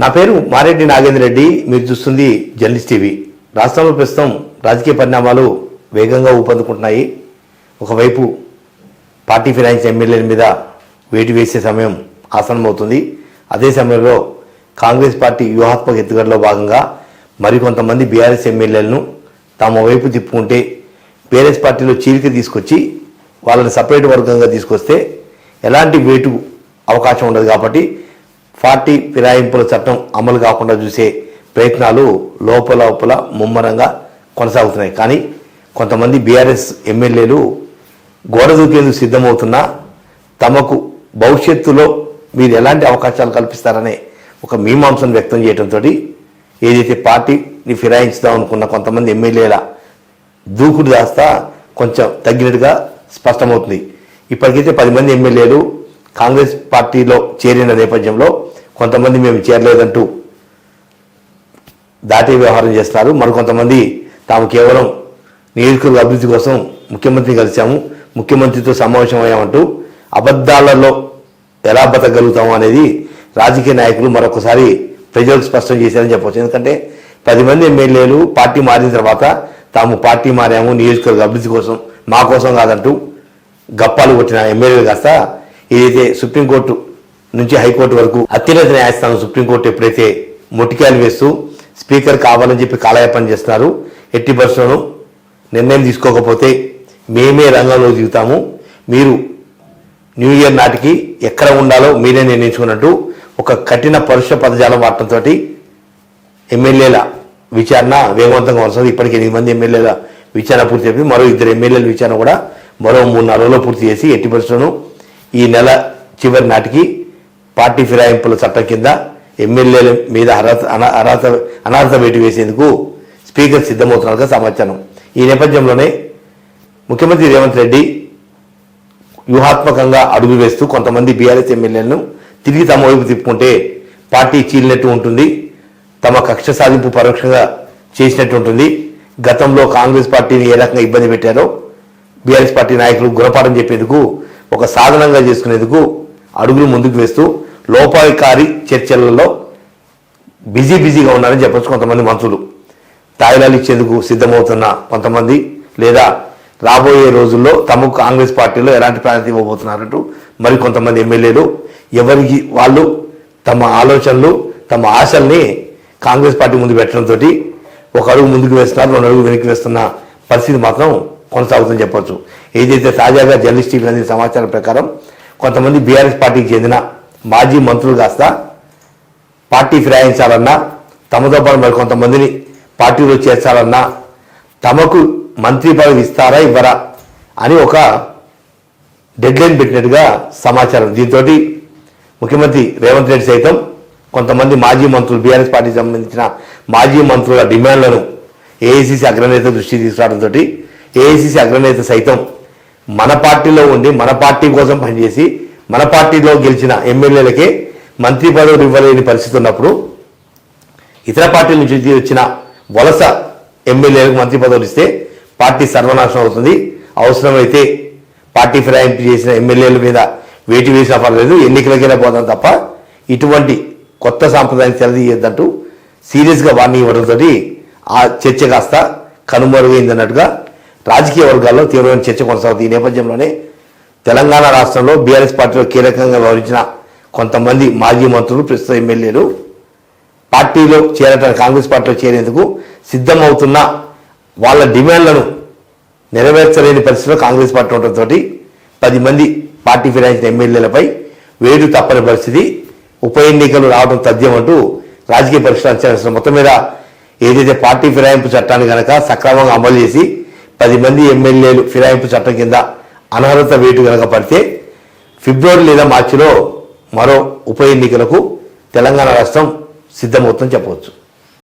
నా పేరు మారెడ్డి నాగేంద్ర రెడ్డి. మీరు చూస్తుంది జర్నలిస్ట్ టీవీ. రాష్ట్రంలో ప్రస్తుతం రాజకీయ పరిణామాలు వేగంగా ఊపందుకుంటున్నాయి. ఒకవైపు పార్టీ ఫినాన్స్ ఎమ్మెల్యేల మీద వేటు వేసే సమయం ఆసన్నమవుతుంది. అదే సమయంలో కాంగ్రెస్ పార్టీ వ్యూహాత్మక ఎత్తుగడలో భాగంగా మరికొంతమంది బీఆర్ఎస్ ఎమ్మెల్యేలను తమ వైపు తిప్పుకుంటే బీఆర్ఎస్ పార్టీలో చీలిక తీసుకొచ్చి వాళ్ళని సపరేట్ వర్గంగా తీసుకొస్తే ఎలాంటి వేటు అవకాశం ఉండదు కాబట్టి పార్టీ ఫిరాయింపుల చట్టం అమలు కాకుండా చూసే ప్రయత్నాలు లోపల లోపల ముమ్మరంగా కొనసాగుతున్నాయి. కానీ కొంతమంది బీఆర్ఎస్ ఎమ్మెల్యేలు గోడ దూకేందుకు సిద్ధమవుతున్నా తమకు భవిష్యత్తులో మీరు ఎలాంటి అవకాశాలు కల్పిస్తారనే ఒక మీమాంసను వ్యక్తం చేయడంతో ఏదైతే పార్టీని ఫిరాయించుదాం అనుకున్న కొంతమంది ఎమ్మెల్యేల దూకుడు దాస్తా కొంచెం తగ్గినట్టుగా స్పష్టమవుతుంది. ఇప్పటికైతే పది మంది ఎమ్మెల్యేలు కాంగ్రెస్ పార్టీలో చేరిన నేపథ్యంలో కొంతమంది మేము చేరలేదంటూ దాటి వ్యవహారం చేస్తున్నారు. మరికొంతమంది తాము కేవలం నియోజకవర్గ అభివృద్ధి కోసం ముఖ్యమంత్రిని కలిశాము. ముఖ్యమంత్రితో సమావేశం అయ్యామంటూ అబద్ధాలలో ఎలా బతకగలుగుతాము అనేది రాజకీయ నాయకులు మరొకసారి ప్రజలకు స్పష్టం చేశారని చెప్పవచ్చు. ఎందుకంటే పది మంది ఎమ్మెల్యేలు పార్టీ మారిన తర్వాత తాము పార్టీ మారాము. నియోజకవర్గ అభివృద్ధి కోసం మా కోసం కాదంటూ గప్పాలు కొట్టిన ఎమ్మెల్యేలు కాస్త ఏదైతే సుప్రీంకోర్టు నుంచి హైకోర్టు వరకు అత్యున్నత న్యాయస్థానం సుప్రీంకోర్టు ఎప్పుడైతే మొట్టికాయలు వేస్తూ స్పీకర్ కావాలని చెప్పి కాలయాపన చేస్తున్నారు ఎట్టి పరిస్థితులను నిర్ణయం తీసుకోకపోతే మేమే రంగంలో దిగుతాము. మీరు న్యూ ఇయర్ నాటికి ఎక్కడ ఉండాలో మీరే నిర్ణయించుకున్నట్టు ఒక కఠిన పరుష పదజాలం వాడటంతో ఎమ్మెల్యేల విచారణ వేగవంతంగా వస్తుంది. ఇప్పటికి ఎనిమిది మంది ఎమ్మెల్యేల విచారణ పూర్తి చేసి మరో ఇద్దరు ఎమ్మెల్యేల విచారణ కూడా మరో మూడు నాలుగు పూర్తి చేసి ఎట్టి పరిస్థితులను ఈ నెల చివరి నాటికి పార్టీ ఫిరాయింపుల చట్టం కింద ఎమ్మెల్యేల మీద అర్హత అన- అర్హత అనర్హత వేటు వేసేందుకు స్పీకర్ సిద్ధమవుతున్నట్టుగా సమాచారం. ఈ నేపథ్యంలోనే ముఖ్యమంత్రి రేవంత్ రెడ్డి వ్యూహాత్మకంగా అడుగు వేస్తూ కొంతమంది బీఆర్ఎస్ ఎమ్మెల్యేలను తిరిగి తమ వైపు తిప్పుకుంటే పార్టీ చీలినట్టు ఉంటుంది తమ కక్ష సాధింపు పరోక్షంగా చేసినట్టు ఉంటుంది. గతంలో కాంగ్రెస్ పార్టీని ఏ రకంగా ఇబ్బంది పెట్టారో బీఆర్ఎస్ పార్టీ నాయకులు గుణపాఠం చెప్పేందుకు ఒక సాధనంగా చేసుకునేందుకు అడుగులు ముందుకు వేస్తూ లోపాయకారి చర్చలలో బిజీ బిజీగా ఉన్నారని చెప్పచ్చు కొంతమంది మంత్రులు. తాయిలాలు ఇచ్చేందుకు సిద్ధమవుతున్న కొంతమంది లేదా రాబోయే రోజుల్లో తమకు కాంగ్రెస్ పార్టీలో ఎలాంటి ప్రాధాన్యత ఇవ్వబోతున్నారంటూ మరి కొంతమంది ఎమ్మెల్యేలు ఎవరికి వాళ్ళు తమ ఆలోచనలు తమ ఆశల్ని కాంగ్రెస్ పార్టీ ముందు పెట్టడంతో ఒక అడుగు ముందుకు వేస్తున్నారు రెండు అడుగు వెనక్కి వేస్తున్న పరిస్థితి మాత్రం కొనసాగుతుందని చెప్పొచ్చు. ఏదైతే తాజాగా జర్నలిస్ట్ టీవీ అందిన సమాచారం ప్రకారం కొంతమంది బీఆర్ఎస్ పార్టీకి చెందిన మాజీ మంత్రులు కాస్త పార్టీ ఫిరాయించాలన్నా తమతో పాటు మరి కొంతమందిని పార్టీలో చేర్చాలన్నా తమకు మంత్రి పదవి ఇస్తారా ఇవ్వరా అని ఒక డెడ్లైన్ పెట్టినట్టుగా సమాచారం. దీంతో ముఖ్యమంత్రి రేవంత్ రెడ్డి సైతం కొంతమంది మాజీ మంత్రులు బీఆర్ఎస్ పార్టీకి సంబంధించిన మాజీ మంత్రుల డిమాండ్లను ఏఐసిసి అగ్రనేత దృష్టి తీసుకురావడంతో ఏఐసిసి అగ్రనేత సైతం మన పార్టీలో ఉండి మన పార్టీ కోసం పనిచేసి మన పార్టీలో గెలిచిన ఎమ్మెల్యేలకే మంత్రి పదవులు ఇవ్వలేని పరిస్థితి ఉన్నప్పుడు ఇతర పార్టీల నుంచి వచ్చిన వలస ఎమ్మెల్యేలకు మంత్రి పదవులు ఇస్తే పార్టీ సర్వనాశనం అవుతుంది. అవసరమైతే పార్టీ ఫిరాయింపు చేసిన ఎమ్మెల్యేల మీద వేటి వేసినా పర్లేదు ఎన్నికలకైనా పోదాం తప్ప ఇటువంటి కొత్త సాంప్రదాయం తెలదీయద్దంటూ సీరియస్గా వార్నింగ్ ఇవ్వడంతో ఆ చర్చ కాస్త కనుమరుగైందన్నట్టుగా రాజకీయ వర్గాల్లో తీవ్రమైన చర్చ కొనసాగుతుంది. ఈ నేపథ్యంలోనే తెలంగాణ రాష్ట్రంలో బీఆర్ఎస్ పార్టీలో కీలకంగా వ్యవహరించిన కొంతమంది మాజీ మంత్రులు ప్రస్తుత ఎమ్మెల్యేలు పార్టీలో చేరటానికి కాంగ్రెస్ పార్టీలో చేరేందుకు సిద్ధమవుతున్న వాళ్ళ డిమాండ్లను నెరవేర్చలేని పరిస్థితిలో కాంగ్రెస్ పార్టీ ఉండటంతో పది మంది పార్టీ ఫిరాయించిన ఎమ్మెల్యేలపై వేటు తప్పని పరిస్థితి ఉప ఎన్నికలు రావడం తథ్యం అంటూ రాజకీయ పరిశ్రమ అంచనా మొత్తం మీద ఏదైతే పార్టీ ఫిరాయింపు చట్టాన్ని కనుక సక్రమంగా అమలు చేసి పది మంది ఎమ్మెల్యేలు ఫిరాయింపు చట్టం కింద అనర్హత వేటు కనుక పడితే ఫిబ్రవరి లేదా మార్చిలో మరో ఉప ఎన్నికలకు తెలంగాణ రాష్ట్రం సిద్ధమవుతుందని చెప్పవచ్చు.